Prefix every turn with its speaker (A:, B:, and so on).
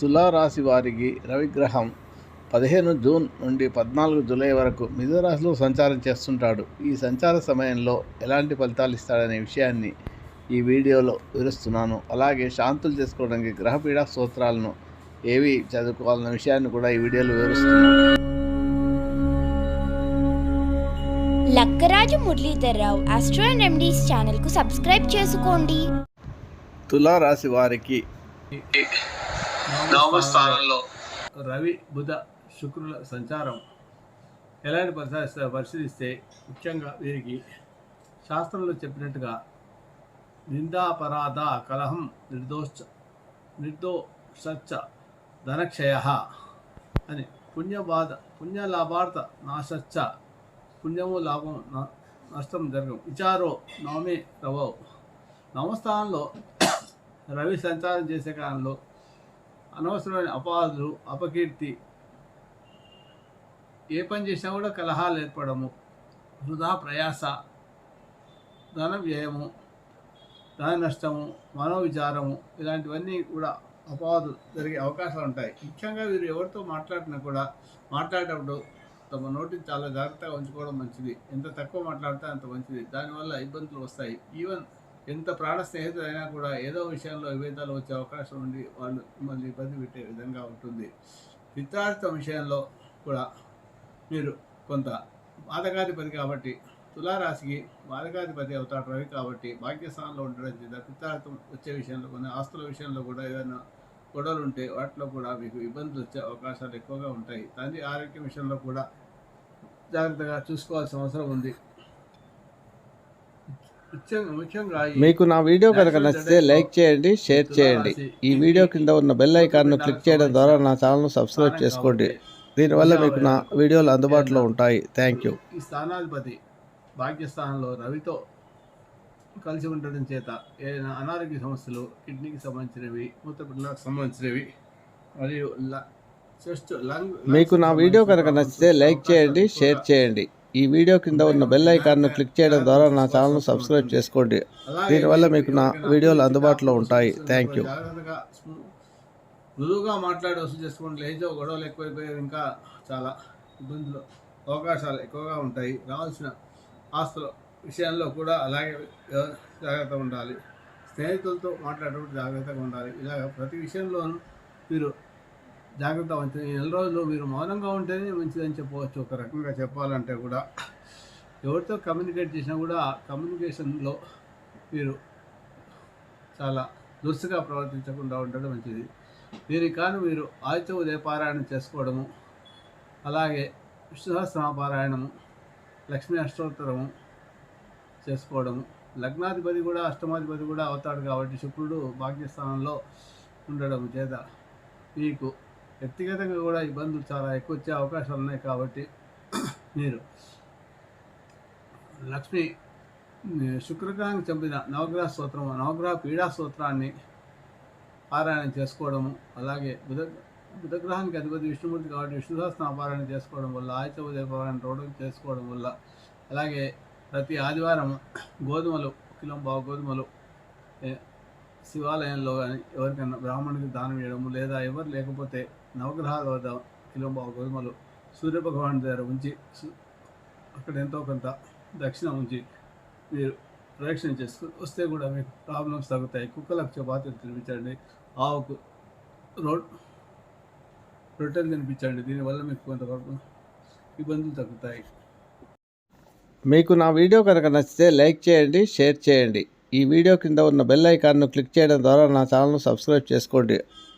A: తులారాశి వారికి రవిగ్రహం పదిహేను జూన్ నుండి పద్నాలుగు జూలై వరకు మిథునరాశిలో సంచారం చేస్తుంటాడు. ఈ సంచార సమయంలో ఎలాంటి ఫలితాలు ఇస్తాడనే విషయాన్ని ఈ వీడియోలో వివరిస్తున్నాను. అలాగే శాంతులు చేసుకోవడానికి గ్రహపీడ స్తోత్రాలను ఏవి చదువుకోవాలన్న విషయాన్ని కూడా ఈ వీడియోలో వివరిస్తున్నాను.
B: లక్కరాజు మురళీధర్రావు ఆస్ట్రో రెమెడీస్ ఛానల్కు సబ్స్క్రైబ్ చేసుకోండి.
A: తులారాశి వారికి
C: నవమ స్థానంలో. రవి బుధ శుక్రుల సంచారం. ఎలాంటి పరిశీలిస్తే ముఖ్యంగా వీరికి శాస్త్రంలో చెప్పినట్టుగా నిందాపరాధ కలహం నిర్దోష నిర్దోషచ్చ ధనక్షయ అని పుణ్యబాధ పుణ్యలాభార్థ నాశచ్చ పుణ్యము లాభం నష్టం జరగం. విచారో నవమే రవో. నవస్థానంలో రవి సంచారం చేసే కాలంలో అనవసరమైన అపవాదులు అపకీర్తి ఏ పని చేసినా కూడా కలహాలు ఏర్పడము వృధా ప్రయాస ధన వ్యయము ధన నష్టము మనోవిచారము ఇలాంటివన్నీ కూడా అపవాదులు జరిగే అవకాశాలు ఉంటాయి. ముఖ్యంగా వీరు ఎవరితో మాట్లాడినా కూడా మాట్లాడేటప్పుడు తమ నోటిని చాలా జాగ్రత్తగా ఉంచుకోవడం మంచిది. ఎంత తక్కువ మాట్లాడితే అంత మంచిది. దానివల్ల ఇబ్బందులు వస్తాయి. ఈవెన్ ఎంత ప్రాణ స్నేహితులైనా కూడా ఏదో విషయంలో విభేదాలు వచ్చే అవకాశం ఉండి వాళ్ళు మిమ్మల్ని ఇబ్బంది పెట్టే విధంగా ఉంటుంది. పిత్రార్థం విషయంలో కూడా మీరు కొంత బాధకాధిపతి కాబట్టి తులారాశికి బాధకాధిపతి అవుతాడు రవి కాబట్టి భాగ్యస్థానంలో ఉండడం చేత పిత్తార్థం వచ్చే విషయంలో కొన్ని ఆస్తుల విషయంలో కూడా ఏదైనా గొడవలు ఉంటే వాటిలో కూడా మీకు ఇబ్బందులు వచ్చే అవకాశాలు ఎక్కువగా ఉంటాయి. తండ్రి ఆరోగ్యం విషయంలో కూడా జాగ్రత్తగా చూసుకోవాల్సిన అవసరం ఉంది.
A: మీకు నా వీడియో కనుక నచ్చితే లైక్ చేయండి షేర్ చేయండి. ఈ వీడియో కింద ఉన్న బెల్ ఐకాన్ను క్లిక్ చేయడం ద్వారా నా ఛానల్ను సబ్స్క్రైబ్ చేసుకోండి. దీనివల్ల మీకు నా వీడియోలు అందుబాటులో ఉంటాయి. థ్యాంక్ యూ
C: ఈ స్థానాధిపతి భాగ్యస్థానంలో రవితో కలిసి ఉండడం చేత ఏదైనా అనారోగ్య సమస్యలు కిడ్నీకి సంబంధించినవి మూత్రపిండలకు సంబంధించినవి మరియు
A: మీకు నా వీడియో కనుక నచ్చితే లైక్ చేయండి షేర్ చేయండి. ఈ వీడియో కింద ఉన్న బెల్ ఐకాన్ను క్లిక్ చేయడం ద్వారా నా ఛానల్ను సబ్స్క్రైబ్ చేసుకోండి. దీనివల్ల మీకు నా వీడియోలు అందుబాటులో ఉంటాయి. థ్యాంక్ యూ
C: మృదువుగా మాట్లాడి వసూలు చేసుకోండి. లేచో గొడవలు ఎక్కువైపోయాయి ఇంకా చాలా ఇబ్బందులు అవకాశాలు ఎక్కువగా ఉంటాయి. రావాల్సిన ఆస్తుల విషయాల్లో కూడా అలాగే జాగ్రత్తగా ఉండాలి. స్నేహితులతో మాట్లాడేటప్పుడు జాగ్రత్తగా ఉండాలి. ఇలాగ ప్రతి విషయంలోనూ జాగ్రత్త వహించాలి ఈ నెల రోజులు మీరు మౌనంగా ఉంటేనే మంచిదని చెప్పవచ్చు. ఒక రకంగా చెప్పాలంటే కూడా ఎవరితో కమ్యూనికేట్ చేసినా కూడా కమ్యూనికేషన్లో మీరు చాలా దురుసుగా ప్రవర్తించకుండా ఉండడం మంచిది. దీనికి కాను మీరు ఆదిత్య ఉదయ పారాయణం చేసుకోవడము అలాగే విష్ణుసహస్రమ పారాయణము లక్ష్మీ అష్టోత్తరము చేసుకోవడము లగ్నాధిపతి కూడా అష్టమాధిపతి కూడా అవుతాడు కాబట్టి శుక్రుడు భాగ్యస్థానంలో ఉండడం చేత మీకు వ్యక్తిగతంగా కూడా ఇబ్బందులు చాలా ఎక్కువ వచ్చే అవకాశాలు ఉన్నాయి కాబట్టి మీరు లక్ష్మి శుక్రగ్రహానికి చెందిన నవగ్రహ స్తోత్రం నవగ్రహ పీడా స్తోత్రాన్ని పారాయణం చేసుకోవడము అలాగే బుధ బుధగ్రహానికి అధిపతి విష్ణుమూర్తి కాబట్టి విష్ణు సహస్రనామ పారాయణ చేసుకోవడం వల్ల ఆదిత్య పారాయణ రోడ్డు చేసుకోవడం వల్ల అలాగే ప్రతి ఆదివారం గోధుమలు కిలో బావు గోధుమలు శివాలయంలో కానీ ఎవరికైనా బ్రాహ్మణుడికి దానం చేయడము లేదా ఎవరు లేకపోతే నవగ్రహాల వద్ద కిలో బావు గోధుమలు సూర్యభగవాన్ దగ్గర ఉంచి అక్కడ ఎంతో కొంత దక్షిణ ఉంచి మీరు ప్రదక్షిణ చేసుకుని వస్తే కూడా మీకు ప్రాబ్లమ్స్ తగ్గుతాయి. కుక్కలకు చపాతీలు తినిపించండి. ఆవుకు రోడ్ రొట్టెలు తినిపించండి. దీనివల్ల మీకు కొంతవరకు ఇబ్బందులు తగ్గుతాయి.
A: మీకు నా వీడియో కనుక నచ్చితే లైక్ చేయండి షేర్ చేయండి. ఈ వీడియో కింద ఉన్న బెల్ ఐకాన్ను క్లిక్ చేయడం ద్వారా నా ఛానల్ను సబ్స్క్రైబ్ చేసుకోండి.